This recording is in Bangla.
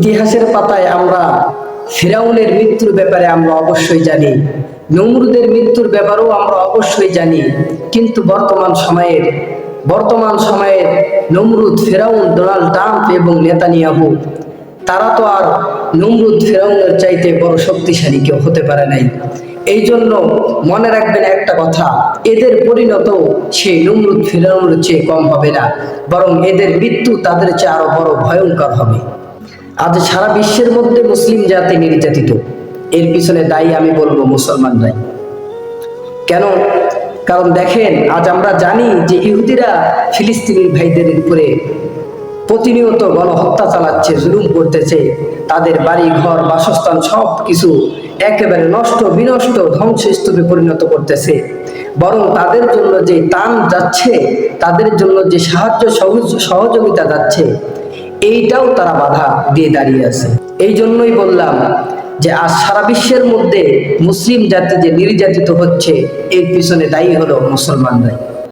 ইতিহাসের পাতায় আমরা ফেরাউনের মৃত্যুর ব্যাপারে আমরা অবশ্যই জানি, নমরুদের মৃত্যুর ব্যাপারেও আমরা অবশ্যই জানি, কিন্তু বর্তমান সময়ের বর্তমান সময়ের নমরুদ ফেরাউন, ডোনাল্ড ট্রাম্প এবং নেতানিয়াহু, তারা তো আর নমরুদ ফেরাউনের চাইতে বড় শক্তিশালী কেউ হতে পারে নাই। এই জন্য মনে রাখবেন একটা কথা, এদের পরিণত সেই নমরুদ ফেরাউনের চেয়ে কম হবে না, বরং এদের মৃত্যু তাদের চেয়ে আরও বড় ভয়ঙ্কর হবে। আজ সারা বিশ্বের মধ্যে মুসলিম জাতি নির্যাতিত। এর পিছনে দায়ী আমি বলব মুসলমানরাই কেন? কারণ দেখেন, আজ আমরা জানি যে ইহুদিরা ফিলিস্তিনি ভাইদের উপরে প্রতিনিয়ত গণহত্যা চালাচ্ছে, জুলুম করতেছে। তাদের বাড়ি, ঘর, বাসস্থান সব কিছু একেবারে নষ্ট, বিনষ্ট, ধ্বংসস্তূপে পরিণত করতেছে। বরং তাদের জন্য যে টান যাচ্ছে, তাদের জন্য যে সাহায্য সহযোগিতা যাচ্ছে এইটাও তারা বাধা দিয়ে দাঁড়িয়ে আছে। এই জন্যই বললাম যে আজ সারা বিশ্বের মধ্যে মুসলিম জাতি যে নির্যাতিত হচ্ছে, এর পিছনে দায়ী হলো মুসলমানরাই।